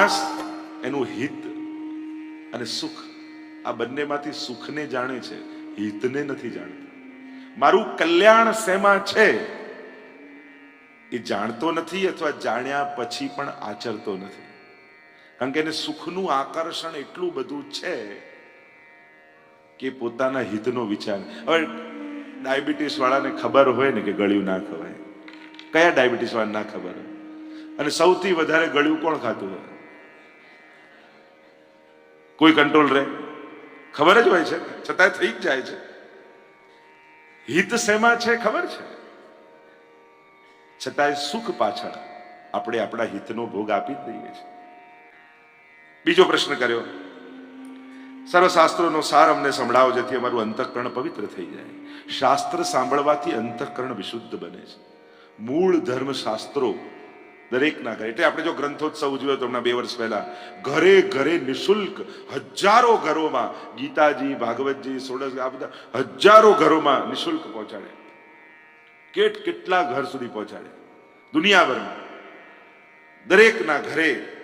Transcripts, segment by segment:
માણસ એનું હિત અને સુખ આ બંનેમાંથી સુખને જાણે છે, હિતને નથી જાણતો. મારું કલ્યાણ શેમાં છે એ જાણતો નથી અથવા જાણ્યા પછી પણ આચરતો નથી. કારણ કે એને સુખનું આકર્ષણ એટલું બધું છે કે પોતાના હિતનો વિચાર. હવે ડાયાબિટીસ વાળાને ખબર હોય ને કે ગળ્યું ના ખવાય. કયા ડાયાબિટીસ વાળા ના ખબર હોય? અને સૌથી વધારે ગળ્યું કોણ ખાતું હોય? કોઈ કંટ્રોલ રહે. ખબર જ હોય છે. છતાંય થઈ જ જાય છે. હિત શેમાં છે ખબર છે? છતાંય સુખ પાછળ આપણે આપણા હિતનો ભોગ આપી જ દઈએ છીએ. બીજો પ્રશ્ન કર્યો. સર્વશાસ્ત્રોનો સાર અમને સંભળાવો જેથી અમારું અંતઃકરણ પવિત્ર થઈ જાય. શાસ્ત્ર સાંભળવાથી અંતઃકરણ વિશુદ્ધ બને છે. મૂળ ધર્મ શાસ્ત્રો દરેકના ઘરે. એટલે આપણે જો ગ્રંથોત્સવ ઉજવ્યો તો હમણાં બે વર્ષ પહેલા, ઘરે ઘરે નિઃશુલ્ક હજારો ઘરોમાં ગીતાજી, ભાગવતજી, સોડસ, આ બધા હજારો ઘરોમાં નિશુલ્ક પહોંચાડે. કેટ કેટલા ઘર સુધી પહોંચાડે? દુનિયાભરમાં. દરેકના ઘરે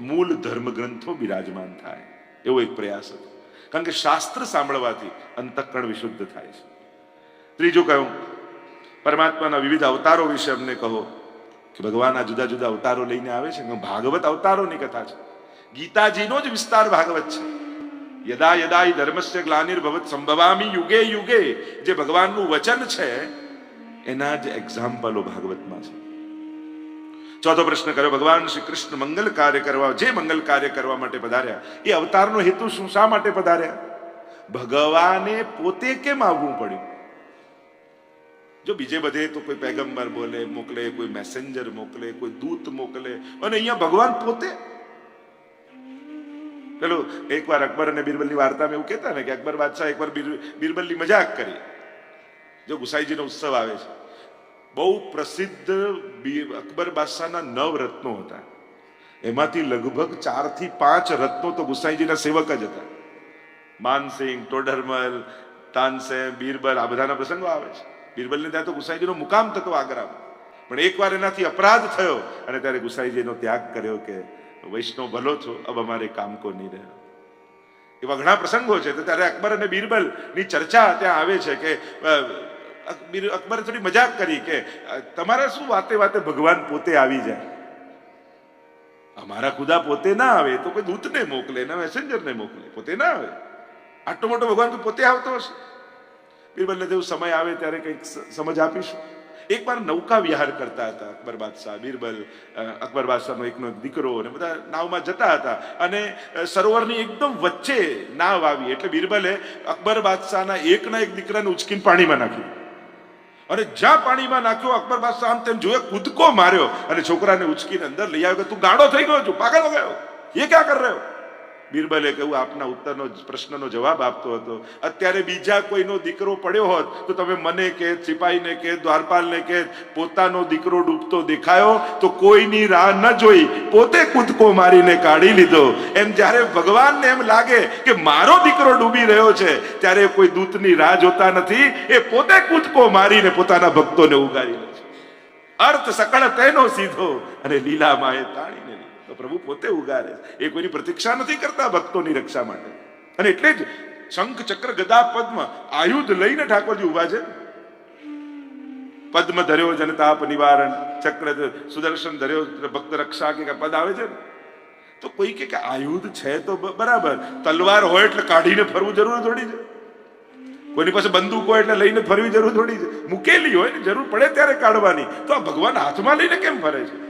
મૂળ ધર્મ ગ્રંથો બિરાજમાન થાય. એવો એક પ્રયાસ હતો. કારણ કે શાસ્ત્ર સાંભળવાથી અંતઃકરણ વિશુદ્ધ થાય છે. ત્રીજું કહ્યું, પરમાત્માના વિવિધ અવતારો વિશે અમને કહો. કે ભગવાનના જુદા જુદા અવતારો લઈને આવે છે ભાગવત અવતારોની કથા છે. ગીતાજીનો જ વિસ્તાર ભાગવત છે. યદા યદા ધર્મસ્ય ગ્લાનિર્ભવત સંભવામી યુગે યુગે જે ભગવાનનું વચન છે, એના જ એક્ઝામ્પલો ભાગવતમાં છે. ચોથો પ્રશ્ન કર્યો, ભગવાન શ્રી કૃષ્ણ મંગલ કાર્ય કરવા, જે મંગલ કાર્ય કરવા માટે પધાર્યા, એ અવતારનો હેતુ શું, શા માટે પધાર્યા? ભગવાને પોતે કેમ આવવું પડ્યું? જો બીજે બધે તો કોઈ પેગમ્બર બોલે, મોકલે, કોઈ મેસેન્જર મોકલે, કોઈ દૂત મોકલે, અને અહીંયા ભગવાન પોતે. પેલું એકવાર અકબર અને બિરબલની વાર્તામાં એવું કહેતા ને કે અકબર બાદશાહ એકવાર બિર- બિરબલની મજાક કરી. જો ગુસાઈજીનો ઉત્સવ આવે છે. બહુ પ્રસિદ્ધ અકબર બાદશાહના નવ રત્નો હતા. એમાંથી લગભગ ચારથી પાંચ રત્નો તો ગુસાઈજીના સેવક જ હતા. માનસિંહ, ટોડરમલ, તાનસેન, બીરબલ, આ બધાના પ્રસંગો આવે છે. બીરબલને ત્યાં તો ગુસાઈજીનો મુકામ થતો આગ્રામાં. પણ એકવાર એનાથી અપરાધ થયો અને ત્યારે ગુસાઈજીનો ત્યાગ કર્યો કે, વૈષ્ણવ ભલો છો, અબ અમારે કામ કો નહીં રહ્યો એવા ઘણા પ્રસંગો છે તો ત્યારે અકબર અને બીરબલની ચર્ચા ત્યાં આવે છે કે અકબરે થોડી મજાક કરી કે તમારે તમારા શું વાતે વાતે ભગવાન પોતે આવી જાય? અમારા ખુદા પોતે ના આવે તો કોઈ દૂતને મોકલે, ના મેસેન્જરને મોકલે, પોતે ના આવે? આટલો મોટો ભગવાન તો પોતે આવતો હશે. બીરબલને જેવું સમય આવે ત્યારે કંઈક સમજ આપીશું. એકવાર નૌકા વિહાર કરતા હતા અકબર બાદશાહ બીરબલ અકબર બાદશાહનો એકનો એક દીકરો અને બધા નાવમાં જતા હતા. અને સરોવરની એકદમ વચ્ચે નાવ આવી એટલે બીરબલે અકબર બાદશાહના એકના એક દીકરાને ઉચકીને પાણીમાં નાખ્યું. અને જ્યાં પાણીમાં નાખ્યો અકબર બાદશાહ આમ તેમ જોયે, કૂદકો માર્યો અને છોકરાને ઉચકીને અંદર લઈ આવ્યો કે તું ગાડો થઈ ગયો છું, પાગલ ગયો? એ ક્યાં કર રહ્યો? બીરબલે કહ્યું, આપના ઉત્તરનો પ્રશ્નનો જવાબ આપતો હતો અત્યારે બીજા કોઈનો દીકરો પડ્યો હોત, તો તમે મને કે, સિપાહીને કે, દ્વારપાલને કે, પોતાનો દીકરો ડૂબતો દેખાયો, તો કોઈની રાહ ન જોઈ, પોતે કૂદકો મારીને કાઢી લીધો એમ જ્યારે ભગવાનને એમ લાગે કે મારો દીકરો ડૂબી રહ્યો છે, ત્યારે કોઈ દૂતની રાહ જોતા નથી, એ પોતે કૂદકો મારીને પોતાના ભક્તોને ઉગારી લે છે અર્થ સકળ તેનો સીધો અને લીલામાં એ તાણીને લીધો. તો પ્રભુ પોતે ઉગારે. એ કોઈની પ્રતીક્ષા નથી કરતા ભક્તોની રક્ષા માટે. અને એટલે જ શંખ ચક્ર ગદા પદ્મ આયુધ લઈને ઠાકોરજી ઊભા છે. પદ્મ ધર્યો જનતાપ નિવારણ, ચક્ર સુદર્શન ધર્યો ભક્ત રક્ષા કે પદ આવે છે તો કોઈ કે આયુધ છે તો બરાબર. તલવાર હોય એટલે કાઢીને ફરવું જરૂર થોડી છે. કોઈની પાસે બંદૂક હોય એટલે લઈને ફરવી જરૂર થોડી છે. મૂકેલી હોય ને જરૂર પડે ત્યારે કાઢવાની. તો આ ભગવાન હાથમાં લઈને કેમ ફરે છે?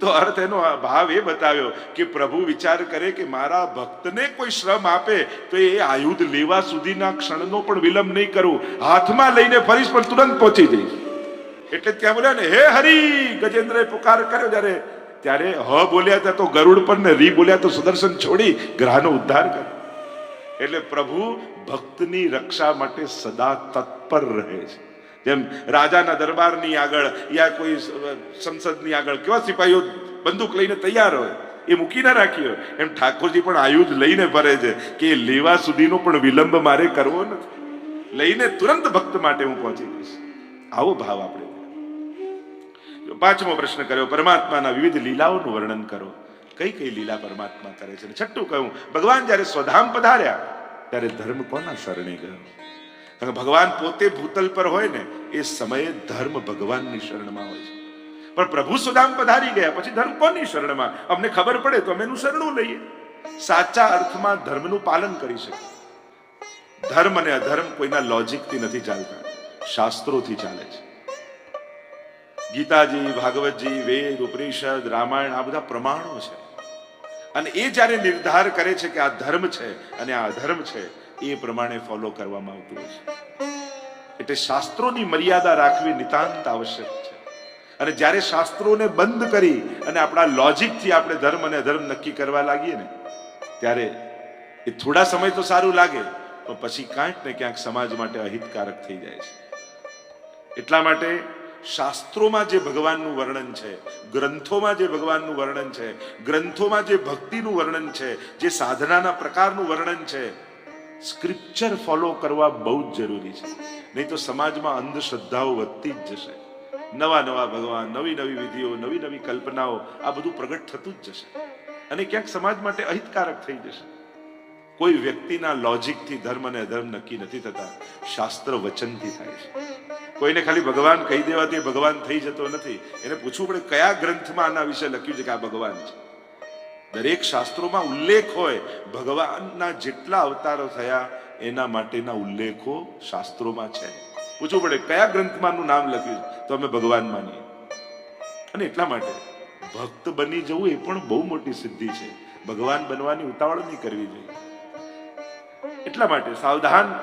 તો અર્થ એનો ભાવ એ બતાવ્યો કે પ્રભુ વિચાર કરે કે મારા ભક્તને કોઈ શ્રમ આપે તો એ આયુધ લેવા સુધીના ક્ષણનો પણ વિલંબ નહીં કરું. હાથમાં લઈને ફરીશ પણ તુરંત પહોંચી જઈશ. એટલે ત્યાં બોલ્યા ને, હે હરી! ગજેન્દ્રએ પુકાર કર્યો જ્યારે, ત્યારે હ બોલ્યા હતા તો ગરુડ પર ને રી બોલ્યા તો સુદર્શન છોડી ગ્રહનો ઉદ્ધાર કર્યો. એટલે પ્રભુ ભક્તની રક્ષા માટે સદા તત્પર રહે છે. જેમ રાજાના દરબારની આગળ યા કોઈ સંસદની આગળ કેવા સિપાહીઓ બંદૂક લઈને તૈયાર હોય, એ મૂકી ના રાખી હોય, એમ ઠાકોરજી પણ આયુધ લઈને ફરે છે કે એ લેવા સુધીનો પણ વિલંબ મારે કરવો નથી. લઈને તુરંત ભક્ત માટે હું પહોંચી જઈશ. આવો ભાવ આપણે. પાંચમો પ્રશ્ન કર્યો, પરમાત્માના વિવિધ લીલાઓનું વર્ણન કરો. કઈ કઈ લીલા પરમાત્મા કરે છે? છઠ્ઠું કહ્યું ભગવાન જ્યારે સ્વધામ પધાર્યા, ત્યારે ધર્મ કોના શરણે ગયો? ભગવાન પોતે ભૂતલ પર હોય ને, એ સમયે ધર્મ ભગવાનની શરણમાં હોય છે. પણ પ્રભુ સુદામ પધારી ગયા, પછી ધર્મ કોની શરણમાં? અમને ખબર પડે તો અમે એનું શરણું લઈએ. સાચા અર્થમાં ધર્મનું પાલન કરી શકે ધર્મ અને અધર્મ કોઈના લોજિકથી નથી ચાલતા, શાસ્ત્રોથી ચાલે છે. ગીતાજી, ભાગવતજી, વેદ, ઉપનિષદ, રામાયણ, આ બધા પ્રમાણો છે. અને એ જ્યારે નિર્ધાર કરે છે કે આ ધર્મ છે અને આ અધર્મ છે એ પ્રમાણે ફોલો કરવામાં આવતું હોય છે. એટલે શાસ્ત્રોની મર્યાદા રાખવી નિતાંત આવશ્યક છે. અને જ્યારે શાસ્ત્રોને બંધ કરી અને આપણા લોજિકથી આપણે ધર્મ અને અધર્મ નક્કી કરવા લાગીએ ને, ત્યારે એ થોડા સમય તો સારું લાગે, પણ પછી કાંઈક ને ક્યાંક સમાજ માટે અહિતકારક થઈ જાય છે. એટલા માટે શાસ્ત્રોમાં જે ભગવાનનું વર્ણન છે, ગ્રંથોમાં જે ભગવાનનું વર્ણન છે, ગ્રંથોમાં જે ભક્તિનું વર્ણન છે, જે સાધનાના પ્રકારનું વર્ણન છે સ્ક્રિપ્ચર ફોલો કરવા બહુ જ જરૂરી છે. નહીં તો સમાજમાં અંધશ્રદ્ધાઓ વધતી જ જશે. નવા નવા ભગવાન, નવી નવી વિધિઓ, નવી નવી કલ્પનાઓ આ બધું પ્રગટ થતું જ જશે. અને ક્યાંક સમાજ માટે અહિતકારક થઈ જશે. કોઈ વ્યક્તિના લોજિકથી ધર્મ અને અધર્મ નક્કી નથી થતા. શાસ્ત્ર વચનથી થાય છે. કોઈને ખાલી ભગવાન કહી દેવાથી ભગવાન થઈ જતો નથી. એને પૂછવું પડે કયા ગ્રંથમાં આના વિશે લખ્યું છે કે આ ભગવાન છે? દરેક શાસ્ત્રોમાં ઉલ્લેખ હોય, ભગવાનના જેટલા અવતારો થયા, એના માટેના ઉલ્લેખો શાસ્ત્રોમાં છે. પૂછવું પડે, કયા ગ્રંથમાંનું નામ લખ્યું તો અમે ભગવાન માનીએ. અને એટલા માટે, ભક્ત બની જવું એ પણ બહુ મોટી સિદ્ધિ છે. ભગવાન બનવાની ઉતાવળ નહીં કરવી જોઈએ. એટલા માટે સાવધાન,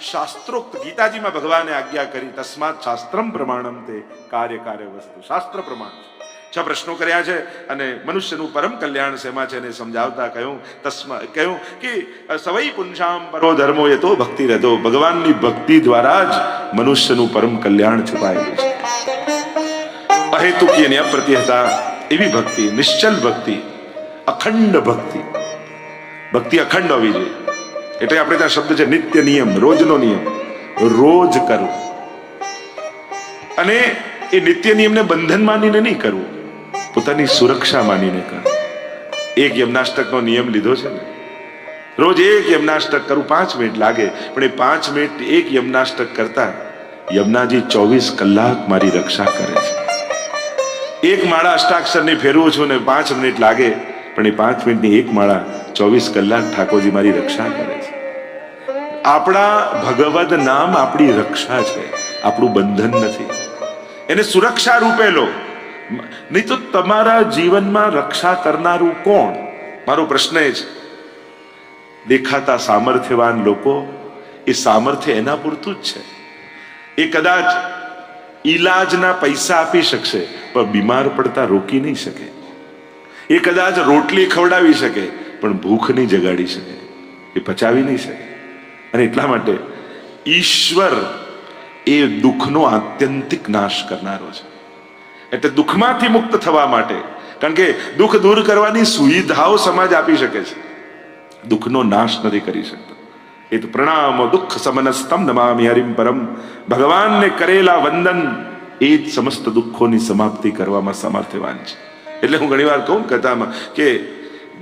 શાસ્ત્રોક્ત ગીતાજીમાં ભગવાને આજ્ઞા કરી, તસ્માત શાસ્ત્રમ પ્રમાણમ તે કાર્ય કાર્ય વસ્તુ. શાસ્ત્ર પ્રમાણ છે. છ પ્રશ્નો કર્યા છે અને મનુષ્યનું પરમ કલ્યાણ શેમાં છે એને સમજાવતા કહ્યું, તસ્મા, કહ્યું કે સવઈ પુંશામ પરો ધર્મો એ તો ભક્તિ રહેતો. ભગવાનની ભક્તિ દ્વારા જ મનુષ્યનું પરમ કલ્યાણ છુપાયેલું છે. અહેતુકી અને હતા એવી ભક્તિ, નિશ્ચલ ભક્તિ, અખંડ ભક્તિ. ભક્તિ અખંડ હોવી જોઈએ. એટલે આપણે ત્યાં શબ્દ છે નિત્ય નિયમ, રોજનો નિયમ. રોજ કરવું. અને એ નિત્ય નિયમને બંધન માનીને નહીં કરવું. પોતાની સુરક્ષા માનીને કર. એક યમનાષ્ટકનો નિયમ લીધો છે ને? રોજ એક યમનાષ્ટક કરું, પાંચ મિનિટ લાગે, પણ એ પાંચ મિનિટ એક યમનાષ્ટક કરતા યમનાજી ચોવીસ કલાક મારી રક્ષા કરે છે. એક માળા અષ્ટાક્ષરની ફેરવું છું ને પાંચ મિનિટ લાગે, પણ એ પાંચ મિનિટની એક માળા ચોવીસ કલાક ઠાકોરજી મારી રક્ષા કરે છે. આપણા ભગવદ નામ આપણી રક્ષા છે, આપણું બંધન નથી. એને સુરક્ષા રૂપે લો. નહીં તો તમારા જીવનમાં રક્ષા કરનારું કોણ? મારો પ્રશ્ન એ છે. દેખાતા સામર્થ્યવાન લોકો એ સામર્થ્ય એના પૂરતું જ છે. એ કદાચ ઈલાજના પૈસા આપી શકશે, પણ બીમાર પડતા રોકી નહીં શકે. એ કદાચ રોટલી ખવડાવી શકે, પણ ભૂખ નહીં જગાડી શકે. એ પચાવી નહીં શકે. અને એટલા માટે ઈશ્વર એ દુઃખનો આત્યંતિક નાશ કરનારો છે. એટલે દુઃખમાંથી મુક્ત થવા માટે. કારણ કે દુઃખ દૂર કરવાની સુવિધાઓ સમાજ આપી શકે છે. દુઃખનો નાશ નથી કરી શકતો. એ તો પ્રણામ, દુઃખ સમનસ્તમ નમામિ હરિમ પરમ. ભગવાનને કરેલા વંદન એ જ સમસ્ત દુઃખોની સમાપ્તિ કરવામાં સમર્થવાન છે. એટલે હું ઘણીવાર કહું કથામાં કે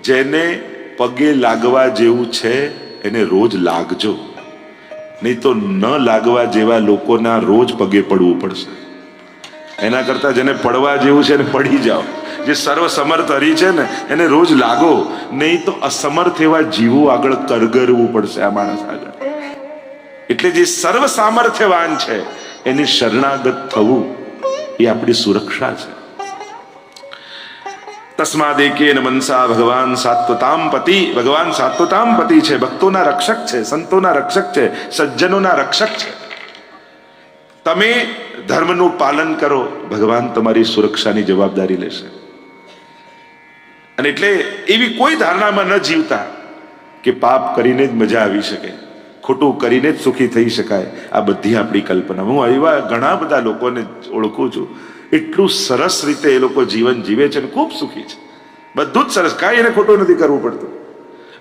જેને પગે લાગવા જેવું છે, એને રોજ લાગજો. નહીં તો ન લાગવા જેવા લોકોના રોજ પગે પડવું પડશે. એના કરતા જેને પડવા જેવું છે એને પડી જાઓ. જે સર્વ સમર્થ હરી છે ને, એને રોજ લાગો. નહીં તો અસમર્થ એવા જીવો આગળ કરગરવું પડશે આ માણસ આગળ. એટલે જે સર્વ સામર્થ્યવાન છે, એની શરણાગત થવું એ આપણી સુરક્ષા છે. તસ્માદ એકેન મનસા ભગવાન સાત્વતામ પતિ. ભગવાન સાત્વતામ પતિ છે, ભક્તોના રક્ષક છે, સંતોના રક્ષક છે, સજ્જનોના રક્ષક છે. તમે ધર્મનું પાલન કરો, ભગવાન તમારી સુરક્ષાની જવાબદારી લેશે. અને એટલે એવી કોઈ ધારણામાં ન જીવતા કે પાપ કરીને જ મજા આવી શકે, ખોટું કરીને જ સુખી થઈ શકાય. આ બધી આપણી કલ્પના. હું એવા ઘણા બધા લોકોને ઓળખું છું. એટલું સરસ રીતે એ લોકો જીવન જીવે છે અને ખૂબ સુખી છે. બધું જ સરસ. કાંઈ એને ખોટું નથી કરવું પડતું.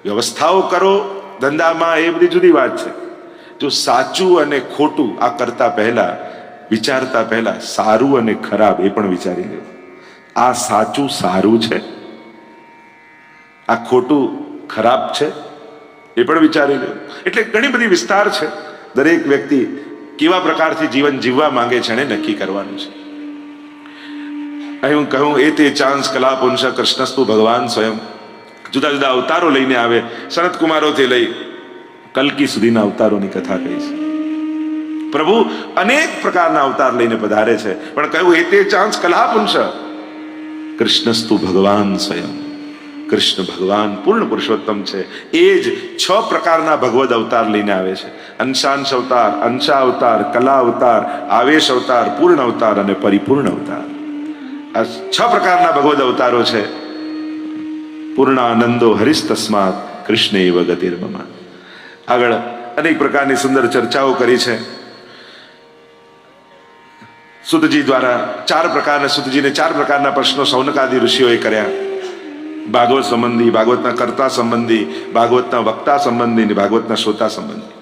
વ્યવસ્થાઓ કરો. ધંધામાં એ બધી જુદી વાત છે. જો સાચું અને ખોટું આ કરતા પહેલા, વિચારતા પહેલા સારું અને ખરાબ એ પણ વિચારી લેવું આ સાચું સારું છે? આ ખોટું ખરાબ છે? એ પણ વિચારી લો. એટલે ઘણી બધી વિસ્તાર છે. દરેક વ્યક્તિ કેવા પ્રકારથી જીવન જીવવા માંગે છે એને નક્કી કરવાનું છે. હું કહું, એ તે ચાંસ કલા પુંશ કૃષ્ણસ્તુ ભગવાન સ્વયં જુદા જુદા અવતારો લઈને આવે સનત કુમારોથી લઈ કલકી સુધીના અવતારોની કથા કહી છે. પ્રભુ અનેક પ્રકારના અવતાર લઈને પધારે છે, પણ કહ્યું, એ તે ચાંસ કલા પુંસ કૃષ્ણસ્તુ ભગવાન સ્વયં. કૃષ્ણ ભગવાન પૂર્ણ પુરુષોત્તમ છે. એ જ છ પ્રકારના ભગવદ અવતાર લઈને આવે છે. અંશાંશ અવતાર, અંશા અવતાર, કલા અવતાર, આવેશ અવતાર, પૂર્ણ અવતાર અને પરિપૂર્ણ અવતાર. આ છ પ્રકારના ભગવદ અવતારો છે. પૂર્ણ આનંદો હરિસ તસ્માત કૃષ્ણ એવ ગતિર્મમા આગળ અનેક પ્રકારની સુંદર ચર્ચાઓ કરી છે. સુતજી દ્વારા ચાર પ્રકારના, સુતજીને ચાર પ્રકારના પ્રશ્નો સૌનકાદી ઋષિઓએ કર્યા. ભાગવત સંબંધી, ભાગવતના કર્તા સંબંધી, ભાગવતના વક્તા સંબંધી અને ભાગવતના શ્રોતા સંબંધી.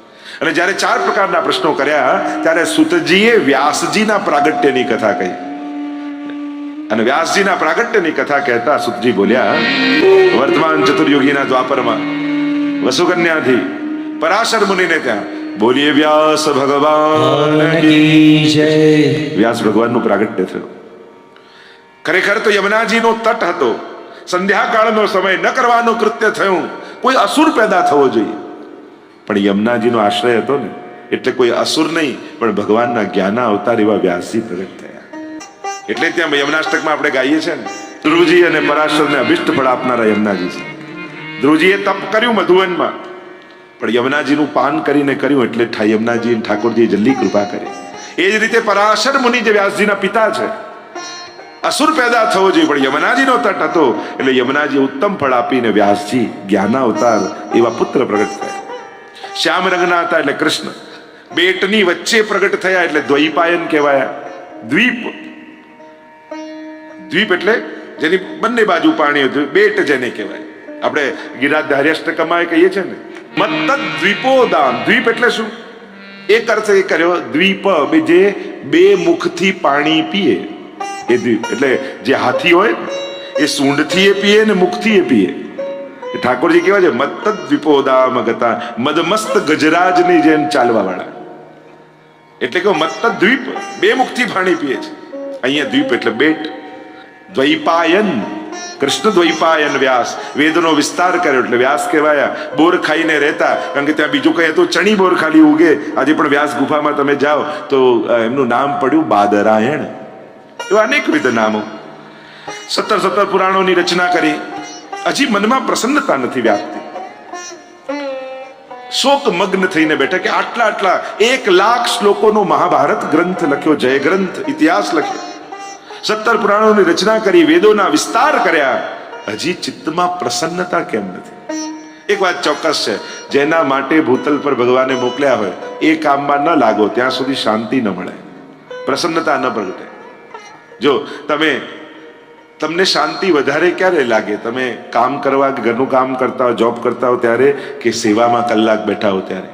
અને જ્યારે ચાર પ્રકારના પ્રશ્નો કર્યા, ત્યારે સુતજીએ વ્યાસજીના પ્રાગટ્યની કથા કહી. અને વ્યાસજીના પ્રાગટ્યની કથા કહેતા સુતજી બોલ્યા, વર્તમાન ચતુર્યુગીના દ્વાપરમાં વસુકન્યાથી પરાશર મુનિને ત્યાં બોલીએ વ્યાસ ભગવાન વ્યાસ ભગવાનનું પ્રાગટ્ય થયું. ખરેખર તો યમુનાજીનો તટ હતો. સંધ્યાકાળનો સમય ન કરવાનું કૃત્ય થયું. કોઈ અસુર પેદા થવો જોઈએ. પણ યમુનાજીનો આશ્રય હતો ને એટલે કોઈ અસુર નહીં પણ ભગવાનના જ્ઞાના અવતાર એવા વ્યાસજી પ્રગટ થયા. એટલે ત્યાં યમનાષ્ટકમાં આપણે ગાઈએ છીએ ને ધ્રુવજી અને પરાશરને અભિષ્ટ ફળ આપનારા યમુનાજી છે. ધ્રુવજીએ તપ કર્યું મધુવનમાં. પણ યમુનાજીનું પાન કરીને કર્યું એટલે યમુનાજી અને ઠાકોરજીએ જલ્દી કૃપા કરી. એ જ રીતે પરાશર મુનિ જે વ્યાસજીના પિતા છે, અસુર પેદા થવો જોઈએ, પણ યમુનાજીનો તટ હતો એટલે યમુનાજી ઉત્તમ ફળ આપીને વ્યાસજી જ્ઞાન અવતાર એવા પુત્ર પ્રગટ થયા. શ્યામ રંગના હતા એટલે કૃષ્ણ, બેટની વચ્ચે પ્રગટ થયા એટલે દ્વૈપાયન કહેવાયા. દ્વીપ દ્વીપ એટલે જેની બંને બાજુ પાણી હતું, બેટ જેને કહેવાય. આપણે ગિરાજ કમાય કહીએ છીએ ને મત્ત દ્વીપોદાન. દ્વીપ એટલે શું? એક અર્થ એ કર્યો, દ્વીપ જે બે મુખથી પાણી પીએ. એ દ્વીપ, એટલે જે હાથી હોય, એ સૂંઢથી એ પીએ ને મુખથી એ પીએ. ઠાકોરજી કેવા છે? મત્તદ દ્વીપોદામ ગતા મદમસ્ત ગજરાજની જેમ ચાલવા વાળા એટલે કે મત્તદ દ્વીપ બે મુખથી પાણી પીએ છે. અહીંયા દ્વીપ એટલે બેટ. દ્વૈપાયન. કૃષ્ણ દ્વૈપાયન વ્યાસ. વેદનો વિસ્તાર કર્યો એટલે વ્યાસ કહેવાયા. બોર ખાઈને રહેતા. કારણ કે ત્યાં બીજું કઈ હતું, ચણી બોર ખાલી ઉગે. આજે પણ વ્યાસ ગુફામાં તમે જાઓ તો એમનું નામ પડ્યું બાદરાયણ. એવા અનેકવિધ નામો. સત્તર સત્તર પુરાણોની રચના કરી. હજી મનમાં પ્રસન્નતા નથી વ્યાપતી. શોક મગ્ન થઈને બેઠા કે આટલા આટલા એક લાખ શ્લોકોનો મહાભારત ગ્રંથ લખ્યો જય ગ્રંથ ઇતિહાસ લખ્યો. સત્તર પુરાણોની રચના કરી, વેદોના વિસ્તાર કર્યા. હજી ચિત્તમાં પ્રસન્નતા કેમ નથી? એક વાત ચોક્કસ છે, જેના માટે ભૂતલ પર ભગવાને મોકલ્યા હોય, એ કામમાં ન લાગો, ત્યાં સુધી શાંતિ ન મળે. પ્રસન્નતા ન પ્રગટે. જો તમે, તમને શાંતિ વધારે ક્યારે લાગે? તમે કામ કરવા, ઘરનું કામ કરતા હો જોબ કરતા હો ત્યારે કે સેવામાં કલાક બેઠા હો ત્યારે?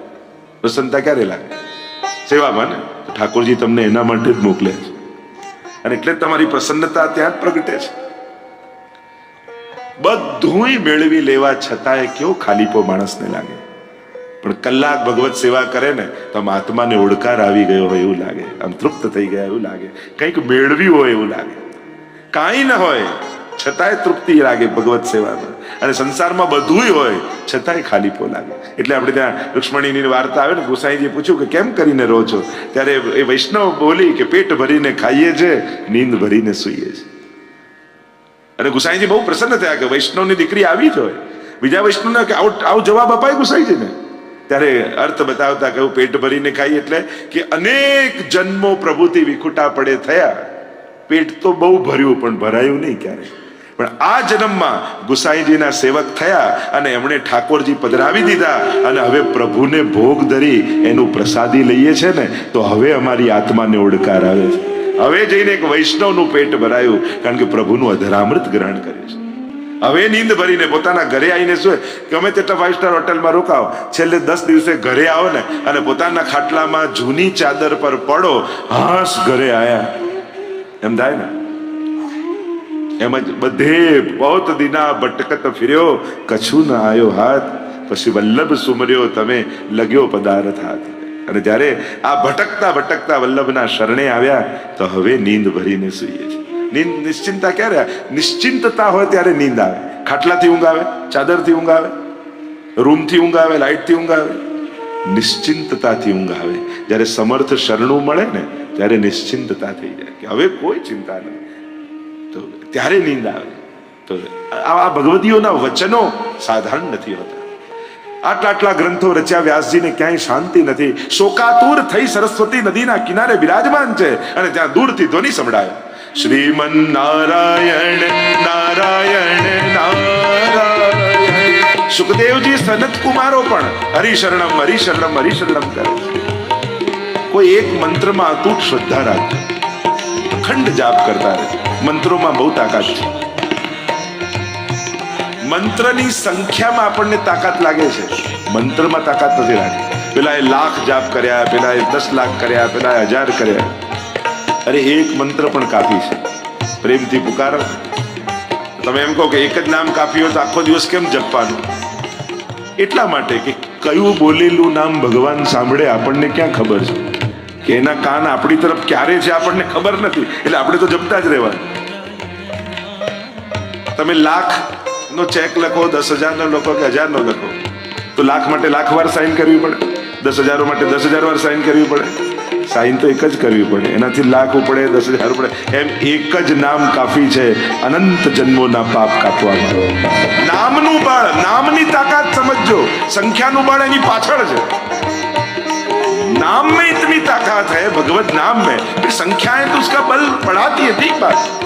પ્રસન્નતા ક્યારે લાગે? સેવામાં ને? ઠાકોરજી તમને એના માટે જ મોકલે છે. અને એટલે તમારી પ્રસન્નતા ત્યાં જ પ્રગટે છે. બધુંય મેળવી લેવા છતાંય કેવો ખાલીપો માણસને લાગે. પણ કલાક ભગવત સેવા કરે ને તો આત્માને ઓળકાર આવી ગયો હોય એવું લાગે. આમ તૃપ્ત થઈ ગયા એવું લાગે. કંઈક મેળવ્યું હોય એવું લાગે. કાંઈ ન હોય, છતાંય તૃપ્તિ લાગે ભગવત સેવામાં. અને સંસારમાં બધુંય હોય, છતાંય ખાલીપો લાગે. એટલે આપણે ત્યાં રૂક્ષ્મણીની વાર્તા આવે ને ગુસાઈજી પૂછ્યું કે કેમ કરીને રહો છો? ત્યારે એ વૈષ્ણવ બોલી કે પેટ ભરીને ખાઈએ છે, નીંદ ભરીને સૂઈએ છે. અને ગુસાઈજી બહુ પ્રસન્ન થયા કે વૈષ્ણવની દીકરી આવી જ હોય. બીજા વૈષ્ણવને કે આવો આવો જવાબ અપાય ગુસાઈજીને? ત્યારે અર્થ બતાવતા કે પેટ ભરીને ખાઈ એટલે કે અનેક જન્મો પ્રભુથી વિખુટા પડે થયા. પેટ તો બહુ ભર્યું, પણ ભરાયું નહીં ક્યારે પણ આ જન્મમાં ગુસાઈજીના સેવક થયા અને એમણે ઠાકોરજી પધરાવી દીધા અને હવે પ્રભુને ભોગ ધરી એનું પ્રસાદી લઈએ છે ને, તો હવે અમારી આત્માને ઓડકાર આવે છે. હવે જઈને એક વૈષ્ણવનું પેટ ભરાયું, કારણ કે પ્રભુનું અધરામૃત ગ્રહણ કરે છે. હવે નીંદ ભરીને પોતાના ઘરે આવીને શું ગમે તેટલા ફાઈવ સ્ટાર હોટલમાં રોકાવ છેલ્લે દસ દિવસે ઘરે આવો ને, અને પોતાના ખાટલામાં જૂની ચાદર પર પડો હાશ ઘરે આયા. એમ થાય ને? એમ જ બધે બહુત દિના ભટકત ફિર્યો, કછું ના આવ્યો હાથ. પછી વલ્લભ સુમર્યો, તમે લગ્યો પદાર્થ હાથ. અને જ્યારે આ ભટકતા ભટકતા વલ્લભના શરણે આવ્યા, તો હવે નીંદ ભરીને સૂઈએ છે નીંદ નિશ્ચિંતા ક્યારે નિશ્ચિંતતા હોય ત્યારે નીંદ આવે. ખાટલાથી ઊંઘ આવે ચાદરથી ઊંઘ આવે રૂમથી ઊંઘ આવે લાઇટથી ઊંઘ આવે નિશ્ચિંતતાથી ઊંઘ આવે જ્યારે સમર્થ શરણું મળે ને, ત્યારે નિશ્ચિંતતા થઈ જાય. કે હવે કોઈ ચિંતા નથી. તો ત્યારે નીંદ આવે. તો આ ભગવતીઓના વચનો સાધારણ નથી હોતા. આટલા આટલા ગ્રંથો રચ્યા વ્યાસજીને ક્યાંય શાંતિ નથી. શોકાતુર થઈ સરસ્વતી નદીના કિનારે બિરાજમાન છે અને ત્યાં દૂરથી ધ્વનિ સંભળાય. શ્રીમન નારાયણ નારાયણ. નારાયણ સુખદેવજી સનત કુમારો પણ હરિશરણમ હરિશરણમ હરિશરણમ કરે કોઈ એક મંત્રમાં અતૂટ શ્રદ્ધા રાખે. અખંડ જાપ કરતા રહે. મંત્રોમાં બહુ તાકાત છે. મંત્રની સંખ્યામાં આપણને તાકાત લાગે છે. મંત્રમાં તાકાત નથી લાગતી. પેલા એ લાખ જાપ કર્યા, પેલા એ દસ લાખ કર્યા, પેલા એ હજાર કર્યા. અરે એક મંત્ર પણ કાફી છે. પ્રેમથી પુકારો. તમે એમ કહો કે એક જ નામ કાફી હોય તો આખો દિવસ કેમ જપવાનું? એટલા માટે કે કયું બોલેલું નામ ભગવાન સાંભળે આપણને ક્યાં ખબર છે? કે એના કાન આપણી તરફ ક્યારે છે આપણને ખબર નથી. એટલે આપણે તો જપતા જ રહેવાનું. તમે લાખ નો ચેક લખો દસ હજાર નો લખો કે હજાર નો લખો? તો લાખ માટે લાખ વાર સાઈન કરવી પડે. દસ હજારો માટે દસ હજાર વાર સાઈન કરવી પડે. સાઈન તો એક જ કરવી પડે. એનાથી લાખ ઉપડે દસ હજાર ઉપડે. એમ એક જ નામ કાફી છે, અનંત જન્મોના પાપ કાપવા નામનું બળ, નામની તાકાત સમજજો. સંખ્યાનું બળ એની પાછળ છે. नाम में इतनी ताकत है भगवत नाम में फिर संख्याएं तो उसका बल बढ़ाती है ठीक बात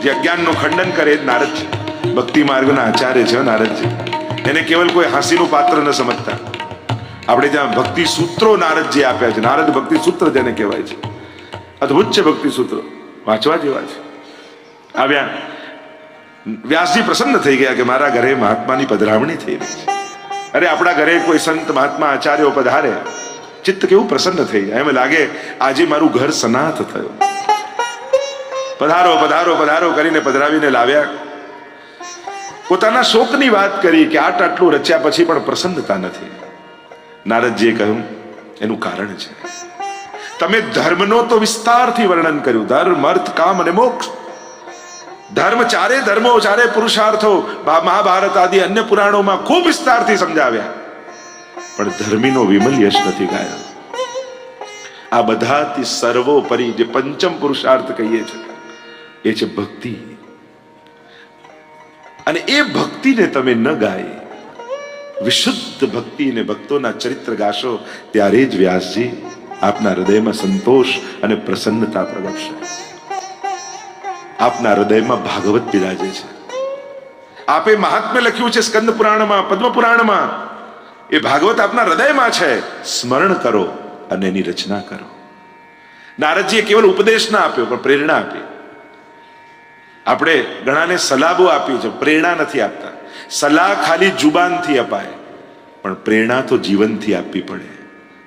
જે અજ્ઞાનનું ખંડન કરે એ જ નારદ છે ભક્તિ માર્ગના આચાર્ય છે હો નારદજી એને કેવલ કોઈ હાંસીનું પાત્ર ન સમજતા આપણે ત્યાં ભક્તિ સૂત્રો નારદજી આપ્યા છે નારદ ભક્તિ સૂત્ર જેને કહેવાય છે અદ્ભુત છે ભક્તિ સૂત્રો વાંચવા જેવા છે આવ્યા વ્યાસજી પ્રસન્ન થઈ ગયા કે મારા ઘરે મહાત્માની પધરામણી થઈ રહી છે અરે આપણા ઘરે કોઈ સંત મહાત્મા આચાર્યો પધારે ચિત્ત કેવું પ્રસન્ન થઈ જાય. એમ લાગે આજે મારું ઘર સનાથ થયું. પધારો પધારો પધારો કરીને પધરાવીને લાવ્યા. પોતાના શોકની વાત કરી કે આટ આટલું રચ્યા પછી પણ પ્રસન્નતા નથી. નારદજીએ કહ્યું, એનું કારણ છે. તમે ધર્મનો તો વિસ્તારથી વર્ણન કર્યું. ધર્મ, અર્થ, કામ અને મોક્ષ. ધર્મ ચારે ધર્મો, ચારે પુરુષાર્થો. મહા- મહાભારત આદિ અન્ય પુરાણોમાં ખૂબ વિસ્તારથી સમજાવ્યા. પણ ધર્મીનો વિમલ યશ નથી ગાયો. આ બધાથી સર્વોપરી જે પંચમ પુરુષાર્થ કહીએ છીએ એ છે ભક્તિ. અને એ ભક્તિને તમે ન ગાય, વિશુદ્ધ ભક્તિ અને ભક્તોના ચરિત્ર ગાશો, ત્યારે જ વ્યાસજી આપના હૃદયમાં સંતોષ અને પ્રસન્નતા પ્રગટશે. આપના હૃદયમાં ભાગવત બિરાજે છે. આપે મહાત્મ્ય લખ્યું છે સ્કંદ પુરાણમાં પદ્મ પુરાણમાં એ ભાગવત આપના હૃદયમાં છે. સ્મરણ કરો અને એની રચના કરો. નારદજીએ કેવલ ઉપદેશ ના આપ્યો, પણ પ્રેરણા આપી. આપણે ઘણાને સલાહો આપી છે પ્રેરણા નથી આપતા. સલાહ ખાલી જુબાનથી અપાય, પણ પ્રેરણા તો જીવનથી આપવી પડે.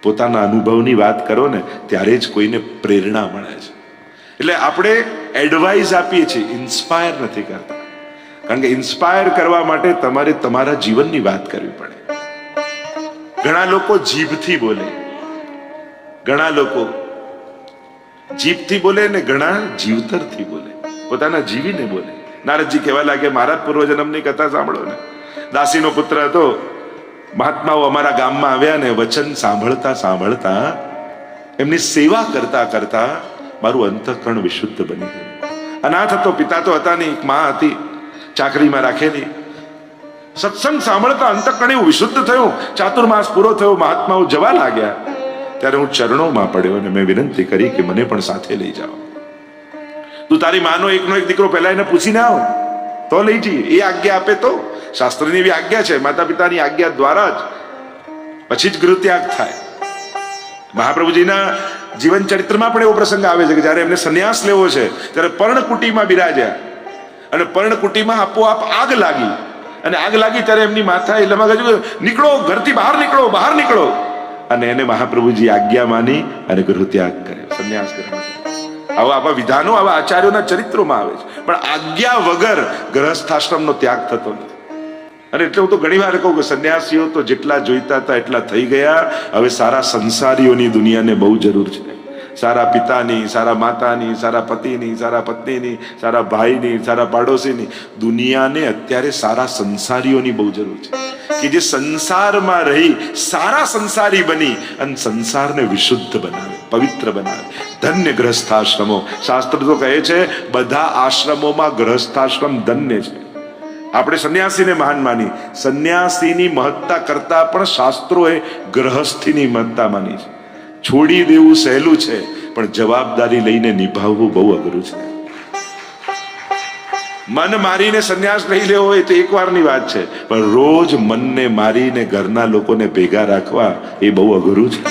પોતાના અનુભવની વાત કરો ને, ત્યારે જ કોઈને પ્રેરણા મળે છે. એટલે આપણે એડવાઇસ આપીએ છીએ ઇન્સ્પાયર નથી કરતા. કારણ કે ઇન્સ્પાયર કરવા માટે તમારે તમારા જીવનની વાત કરવી પડે. ઘણા લોકો જીભથી બોલે. ઘણા લોકો જીભથી બોલે ને ઘણા જીવતરથી બોલે. પોતાના જીવીને બોલે. નારદજી કહેવા લાગે, મારા પૂર્વજન્મની કથા સાંભળો ને. દાસીનો પુત્ર હતો, મહાત્માઓ અમારા ગામમાં આવ્યા ને વચન સાંભળતા સાંભળતા, એમની સેવા કરતા કરતા મારું અંતઃકરણ વિશુદ્ધ બની ગયું. અનાથ હતો, પિતા તો હતા નહીં, એક માં હતી, ચાકરીમાં રાખેલી. સત્સંગ સાંભળતા અંતઃકરણ એવું વિશુદ્ધ થયું. ચાતુર્માસ પૂરો થયો, મહાત્માઓ જવા લાગ્યા. ત્યારે હું ચરણોમાં પડ્યો અને મેં વિનંતી કરી કે મને પણ સાથે લઈ જાઓ. તું તારી માનો એકનો એક દીકરો પહેલા એને પૂછીને આવ. તો લઈ જઈએ. એ આજ્ઞા આપે તો? શાસ્ત્રની એવી આજ્ઞા છે માતા પિતાની આજ્ઞા દ્વારા જ. પછી જ ગૃહત્યાગ થાય. મહાપ્રભુજીના જીવન ચરિત્રમાં પણ એવો પ્રસંગ આવે છે કે જ્યારે એમને સંન્યાસ લેવો છે, ત્યારે પર્ણકુટીમાં બિરાજ્યા. અને પર્ણકુટીમાં આપોઆપ આગ લાગી. અને આગ લાગી ત્યારે એમની માથા એ લમા ગયું. નીકળો, ઘરથી બહાર નીકળો બહાર નીકળો. અને એને મહાપ્રભુજી આજ્ઞા માની અને ગૃહત્યાગ કર્યો સંન્યાસ કર્યો આવા આવા વિધાનો, આવા આચાર્યોના ચરિત્રોમાં આવે છે. પણ આજ્ઞા વગર ગ્રહસ્થાશ્રમનો ત્યાગ થતો નથી. અને એટલે હું તો ઘણી વાર કહું કે સંન્યાસીઓ તો જેટલા જોઈતા હતા એટલા થઈ ગયા. હવે સારા સંસારીઓની દુનિયાને બહુ જરૂર છે. સારા પિતાની, સારા માતાની, સારા પતિની, સારા પત્નીની, સારા ભાઈની, સારા પાડોશીની. દુનિયાને અત્યારે સારા સંસારીઓની બહુ જરૂર છે. કે જે સંસારમાં રહી સારા સંસારી બની અને સંસારને વિશુદ્ધ બનાવે, પવિત્ર બનાવે. ધન્ય ગ્રસ્થાશ્રમો. શાસ્ત્ર તો કહે છે, બધા આશ્રમોમાં ગ્રસ્થાશ્રમ ધન્ય છે. આપણે સંન્યાસીને મહાન માની. સંન્યાસીની મહત્તા કરતા પણ શાસ્ત્રોએ ગ્રહસ્થીની મહત્તા માની છે. છોડી દેવું સહેલું છે, પણ જવાબદારી લઈને નિભાવવું બહુ અઘરું છે. મન મારીને સંન્યાસ લઈ લેવો હોય તો એકવારની વાત છે, પણ રોજ મનને મારીને ઘરના લોકોને ભેગા રાખવા એ બહુ અઘરું છે.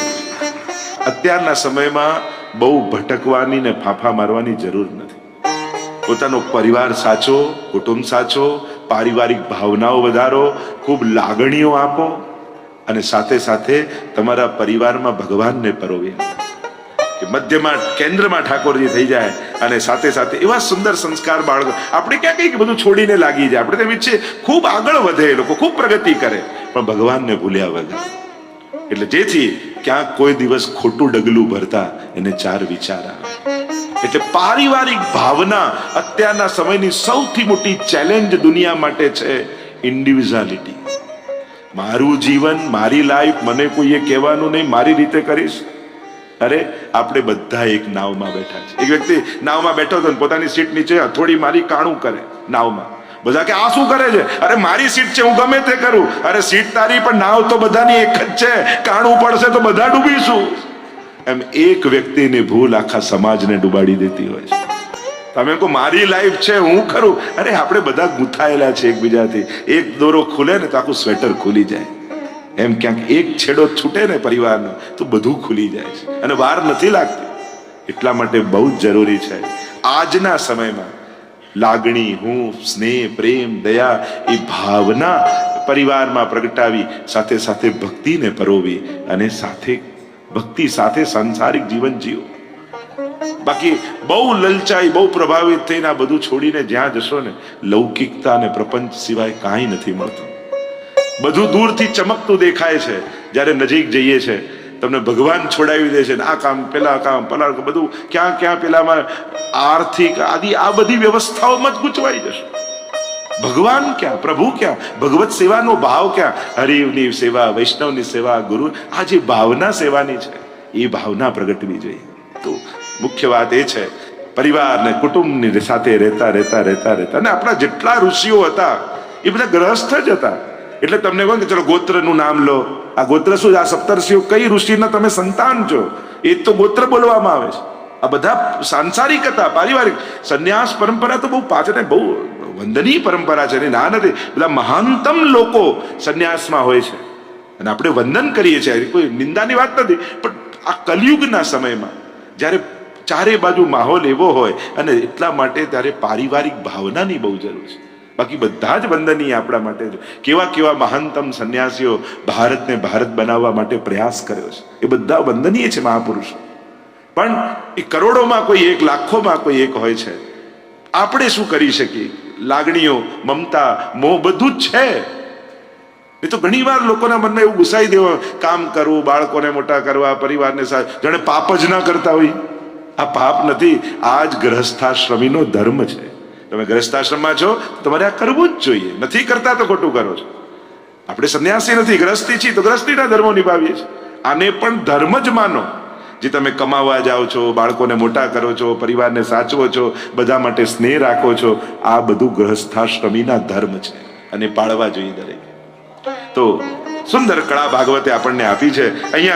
અત્યારના સમયમાં બહુ ભટકવાની ને ફાફા મારવાની જરૂર નથી. પોતાનો પરિવાર સાચો, કુટુંબ સાચો, પારિવારિક ભાવનાઓ વધારો, ખૂબ લાગણીઓ આપો અને સાથે સાથે તમારા પરિવારમાં ભગવાનને પરોવી મધ્યમાં, કેન્દ્રમાં ઠાકોરજી થઈ જાય અને સાથે સાથે એવા સુંદર સંસ્કાર બાળકો. આપણે ક્યાં કંઈક બધું છોડીને લાગી જાય. આપણે તેમ ઈચ્છે ખૂબ આગળ વધે એ લોકો, ખૂબ પ્રગતિ કરે. પણ ભગવાનને ભૂલ્યા વગર. એટલે જેથી ક્યાંક કોઈ દિવસ ખોટું ડગલું ભરતા એને ચાર વિચાર આવે. એટલે પારિવારિક ભાવના અત્યારના સમયની સૌથી મોટી ચેલેન્જ દુનિયા માટે છે ઇન્ડિવિજ્યુઆલિટી મારું જીવન, મારી લાઈફ મને કોઈએ કહેવાનું નહીં, મારી રીતે કરીશ. અરે, આપણે બધા એક નાવમાં બેઠા છે એક વ્યક્તિ નાવમાં બેઠો હતો પોતાની સીટ નીચે હથોડી મારી કાણું કરે નાવમાં. બધા કે, આ શું કરે છે? અરે, મારી સીટ છે, હું ગમે તે કરું. અરે સીટ તારી, પણ નાવ તો બધાની એક જ છે. કાણું પડશે તો બધા ડૂબીશું. એમ એક વ્યક્તિની ભૂલ આખા સમાજને ડૂબાડી દેતી હોય છે. તમે કહો, મારી લાઈફ છે, હું ખરું. અરે, આપણે બધા ગૂંથાયેલા છે એકબીજાથી. એક દોરો ખુલે ને તો આખું સ્વેટર ખુલી જાય. એમ ક્યાંક એક છેડો છૂટે ને પરિવારનો, તો બધું ખુલી જાય છે. અને વાર નથી લાગતી. એટલા માટે બહુ જ જરૂરી છે. આજના સમયમાં લાગણી હું સ્નેહ, પ્રેમ, દયા એ ભાવના પરિવારમાં પ્રગટાવી, સાથે સાથે ભક્તિને પરોવી અને સાથે, ભક્તિ સાથે સાંસારિક જીવન જીવો. બાકી બહુ લલચાઈ, બહુ પ્રભાવિત થઈને આ બધું છોડીને જ્યાં જશો ને, લૌકિકતા અને પ્રપંચ સિવાય કાંઈ નથી મળતું. બધું દૂરથી ચમકતું દેખાય છે. જ્યારે નજીક જઈએ છે, તમને ભગવાન છોડાવી દે છે આ કામ પેલા કામ, પેલા બધું ક્યાં ક્યાં પેલામાં આર્થિક, આદિ, આ બધી વ્યવસ્થાઓમાં જ ગૂંચવાઈ જશે. ભગવાન ક્યાં, પ્રભુ ક્યાં, ભગવત સેવાનો ભાવ ક્યાં? હરિવની સેવા, વૈષ્ણવની સેવા, ગુરુ, આ જે ભાવના સેવાની છે, એ ભાવના પ્રગટવી જોઈએ. મુખ્ય વાત એ છે, પરિવાર ને કુટુંબની સાથે રહેતા રહેતા રહેતા રહેતા. અને આપણા જેટલા ઋષિઓ હતા, એ બધા ગ્રહસ્થ જ હતા. એટલે તમને કહો કે ચલો ગોત્રનું નામ લો. આ ગોત્ર શું? આ સપ્તર્ષિઓ કઈ ઋષિના તમે સંતાન છો? એ તો ગોત્ર બોલવામાં આવે છે. આ બધા સાંસારિક હતા, પારિવારિક. સંન્યાસ પરંપરા તો બહુ પાછળ બહુ વંદનીય પરંપરા છે, એની ના નથી. બધા મહાનતમ લોકો સંન્યાસમાં હોય છે. અને આપણે વંદન કરીએ છીએ. કોઈ નિંદાની વાત નથી. પણ આ કલયુગના સમયમાં જ્યારે ચારે બાજુ માહોલ એવો હોય અને એટલા માટે ત્યારે પારિવારિક ભાવનાની બહુ જરૂર છે. બાકી બધા જ વંદનીય આપણા માટે કેવા કેવા મહાનતમ સંન્યાસીઓ ભારતને ભારત બનાવવા માટે પ્રયાસ કર્યો છે. એ બધા વંદનીય છે મહાપુરુષો. પણ એ કરોડોમાં કોઈ એક, લાખોમાં કોઈ એક હોય છે. આપણે શું કરી શકીએ? લાગણીઓ, મમતા, મોહ બધું જ છે. એ તો ઘણી વાર લોકોના મનમાં એવું ઘુસાઈ દેવા, કામ કરવું, બાળકોને મોટા કરવા, પરિવારને સાથે જાણે પાપ જ ના કરતા હોય. આ પાપ નથી, આ જ ગ્રહસ્થાશ્રમીનો ધર્મ છે. તમે ગ્રહસ્થાશ્રમમાં છો, તમારે આ કરવું જ જોઈએ. નથી કરતા તો ખોટું કરો છો. આપણે સંન્યાસી નથી ગ્રસ્તી છીએ તો ગ્રસ્તીના ધર્મો નિભાવીએ છીએ. આને પણ ધર્મ જ માનો. જે તમે કમાવા જાઓ છો, બાળકોને મોટા કરો છો, પરિવારને સાચવો છો, બધા માટે સ્નેહ રાખો છો, આ બધું ગ્રહસ્થાશ્રમીના ધર્મ છે અને પાળવા જોઈએ દરેક. તો સુંદર કળા ભાગવતે આપણને આપી છે. અહીંયા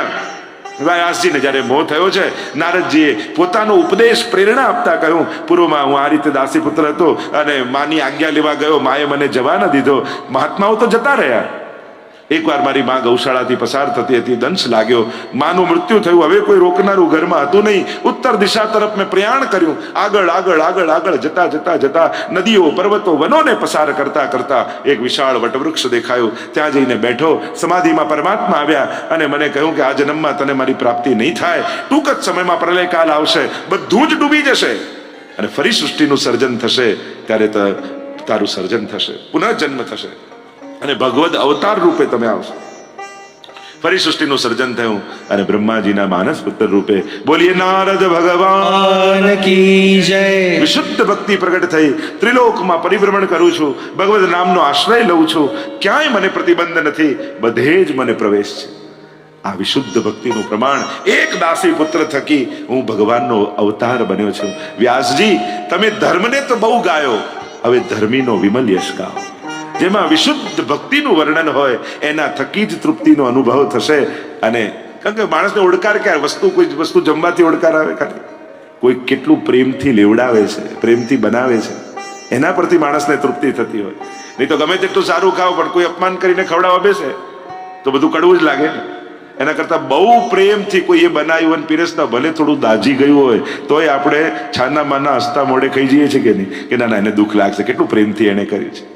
વ્યાસજીને જ્યારે મોહ થયો છે, નારદજીએ પોતાનો ઉપદેશ પ્રેરણા આપતા કહ્યું, પૂર્વમાં હું આ રીતે દાસીપુત્ર હતો અને માની આજ્ઞા લેવા ગયો, માએ મને જવા ન દીધો. મહાત્માઓ તો જતા રહ્યા. એકવાર મારી માં ગૌશાળાથી પસાર થતી હતી, દંશ લાગ્યો. માનું મૃત્યુ થયું. હવે કોઈ રોકનારું ઘરમાં હતું નહીં. ઉત્તર દિશા તરફ મેં પ્રયાણ કર્યું. આગળ આગળ આગળ આગળ જતા જતા જતા નદીઓ, પર્વતો, વનોને પસાર કરતા કરતા એક વિશાળ વટવૃક્ષ દેખાયું. ત્યાં જઈને બેઠો, સમાધિમાં પરમાત્મા આવ્યા અને મને કહ્યું કે આ જન્મમાં તને મારી પ્રાપ્તિ નહીં થાય. ટૂંક જ સમયમાં પ્રલયકાલ આવશે. બધું જ ડૂબી જશે. અને ફરી સૃષ્ટિનું સર્જન થશે. ત્યારે તારું સર્જન થશે. પુનઃજન્મ થશે. અને ભગવદ અવતાર રૂપે તમે આવશો. ફરી સૃષ્ટિનું સર્જન થયું અને બ્રહ્માજીના માનસ પુત્ર રૂપે બોલીએ, નારદ ભગવાન કી જય. વિશુદ્ધ ભક્તિ પ્રગટ થઈ ત્રિલોકમાં પરિભ્રમણ કરું છું, ભગવદ નામનો આશ્રય લઉં છું. ક્યાંય મને પ્રતિબંધ નથી, બધે જ મને પ્રવેશ છે. આ વિશુદ્ધ ભક્તિનું પ્રમાણ એક દાસી પુત્ર થકી હું ભગવાનનો અવતાર બન્યો છું. વ્યાસજી, તમે ધર્મને તો બહુ ગાયો, હવે ધર્મીનો વિમલ યશ ગાઓ. જેમાં વિશુદ્ધ ભક્તિનું વર્ણન હોય, એના થકી જ તૃપ્તિનો અનુભવ થશે. અને કારણ કે માણસને ઓળકાર ક્યારે વસ્તુ કોઈ વસ્તુ જમવાથી ઓળકાર આવે ખાલી. કોઈ કેટલું પ્રેમથી લેવડાવે છે, પ્રેમથી બનાવે છે, એના પરથી માણસને તૃપ્તિ થતી હોય. નહીં તો ગમે તેટલું સારું ખાવ, પણ કોઈ અપમાન કરીને ખવડાવવા બેસે, તો બધું કડવું જ લાગે ને. એના કરતાં બહુ પ્રેમથી કોઈ એ બનાવ્યું અને પીરસતા ભલે થોડું દાજી ગયું હોય, તોય આપણે છાના માના હસતા મોડે ખાઈ જઈએ છીએ કે નહીં? કે ના ના, એને દુઃખ લાગશે. કેટલું પ્રેમથી એને કર્યું છે.